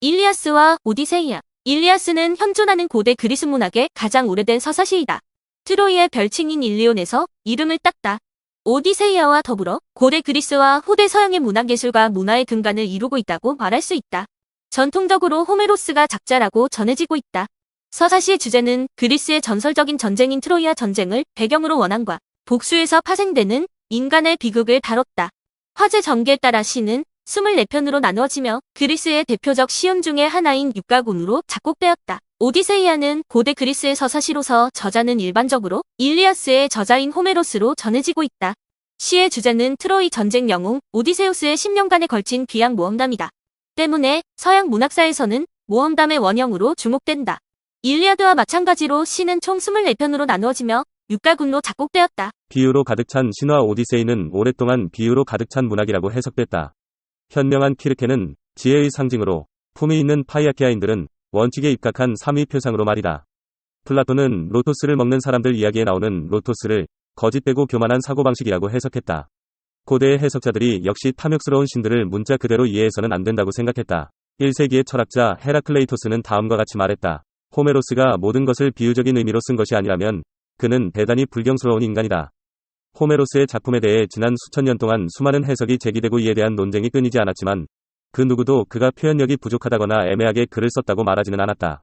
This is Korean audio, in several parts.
일리아스와 오디세이아. 일리아스는 현존하는 고대 그리스 문학의 가장 오래된 서사시이다. 트로이의 별칭인 일리온에서 이름을 땄다. 오디세이아와 더불어 고대 그리스와 후대 서양의 문학예술과 문화의 근간을 이루고 있다고 말할 수 있다. 전통적으로 호메로스가 작자라고 전해지고 있다. 서사시의 주제는 그리스의 전설적인 전쟁인 트로이아 전쟁을 배경으로 원한과 복수에서 파생되는 인간의 비극을 다뤘다. 화제 전개에 따라 시는 24편으로 나누어지며 그리스의 대표적 시온 중의 하나인 육가군으로 작곡되었다. 오디세이아는 고대 그리스의 서사시로서 저자는 일반적으로 일리아스의 저자인 호메로스로 전해지고 있다. 시의 주제는 트로이 전쟁 영웅 오디세우스의 10년간에 걸친 귀양 모험담이다. 때문에 서양 문학사에서는 모험담의 원형으로 주목된다. 일리아드와 마찬가지로 시는 총 24편으로 나누어지며 육가군로 작곡되었다. 비유로 가득 찬 신화 오디세이는 오랫동안 비유로 가득 찬 문학이라고 해석됐다. 현명한 키르케는 지혜의 상징으로 품위 있는 파이아키아인들은 원칙에 입각한 3위 표상으로 말이다. 플라톤은 로토스를 먹는 사람들 이야기에 나오는 로토스를 거짓되고 교만한 사고방식이라고 해석했다. 고대의 해석자들이 역시 탐욕스러운 신들을 문자 그대로 이해해서는 안 된다고 생각했다. 1세기의 철학자 헤라클레이토스는 다음과 같이 말했다. 호메로스가 모든 것을 비유적인 의미로 쓴 것이 아니라면 그는 대단히 불경스러운 인간이다. 호메로스의 작품에 대해 지난 수천 년 동안 수많은 해석이 제기되고 이에 대한 논쟁이 끊이지 않았지만 그 누구도 그가 표현력이 부족하다거나 애매하게 글을 썼다고 말하지는 않았다.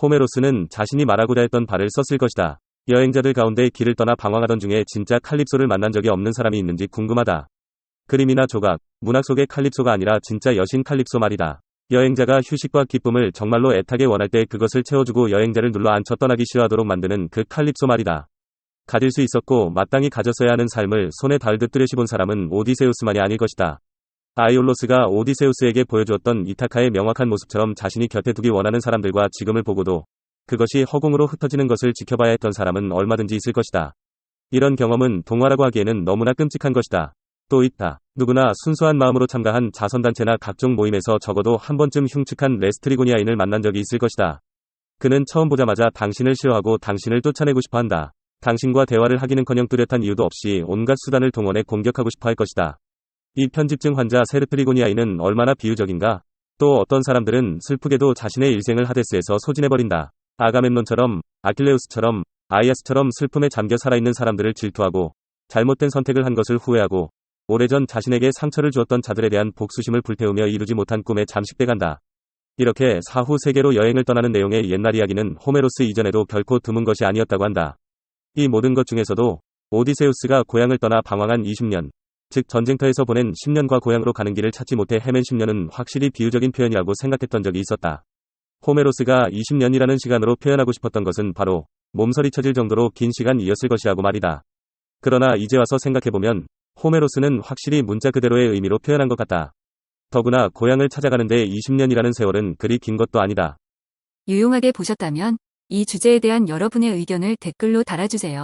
호메로스는 자신이 말하고자 했던 바를 썼을 것이다. 여행자들 가운데 길을 떠나 방황하던 중에 진짜 칼립소를 만난 적이 없는 사람이 있는지 궁금하다. 그림이나 조각, 문학 속의 칼립소가 아니라 진짜 여신 칼립소 말이다. 여행자가 휴식과 기쁨을 정말로 애타게 원할 때 그것을 채워주고 여행자를 눌러 앉혀 떠나기 싫어하도록 만드는 그 칼립소 말이다. 가질 수 있었고 마땅히 가졌어야 하는 삶을 손에 달듯 뚜렷이 사람은 오디세우스만이 아닐 것이다. 아이올로스가 오디세우스에게 보여주었던 이타카의 명확한 모습처럼 자신이 곁에 두기 원하는 사람들과 지금을 보고도 그것이 허공으로 흩어지는 것을 지켜봐야 했던 사람은 얼마든지 있을 것이다. 이런 경험은 동화라고 하기에는 너무나 끔찍한 것이다. 또 있다. 누구나 순수한 마음으로 참가한 자선단체나 각종 모임에서 적어도 한 번쯤 흉측한 레스트리고니아인을 만난 적이 있을 것이다. 그는 처음 보자마자 당신을 싫어하고 당신을 쫓아내고 싶어 한다. 당신과 대화를 하기는커녕 뚜렷한 이유도 없이 온갖 수단을 동원해 공격하고 싶어 할 것이다. 이 편집증 환자 세르트리고니아인은 얼마나 비유적인가? 또 어떤 사람들은 슬프게도 자신의 일생을 하데스에서 소진해버린다. 아가멤논처럼, 아킬레우스처럼, 아이아스처럼 슬픔에 잠겨 살아있는 사람들을 질투하고, 잘못된 선택을 한 것을 후회하고, 오래전 자신에게 상처를 주었던 자들에 대한 복수심을 불태우며 이루지 못한 꿈에 잠식돼 간다. 이렇게 사후 세계로 여행을 떠나는 내용의 옛날 이야기는 호메로스 이전에도 결코 드문 것이 아니었다고 한다. 이 모든 것 중에서도 오디세우스가 고향을 떠나 방황한 20년, 즉 전쟁터에서 보낸 10년과 고향으로 가는 길을 찾지 못해 헤맨 10년은 확실히 비유적인 표현이라고 생각했던 적이 있었다. 호메로스가 20년이라는 시간으로 표현하고 싶었던 것은 바로 몸서리 쳐질 정도로 긴 시간이었을 것이라고 말이다. 그러나 이제 와서 생각해보면 호메로스는 확실히 문자 그대로의 의미로 표현한 것 같다. 더구나 고향을 찾아가는데 20년이라는 세월은 그리 긴 것도 아니다. 유용하게 보셨다면 이 주제에 대한 여러분의 의견을 댓글로 달아주세요.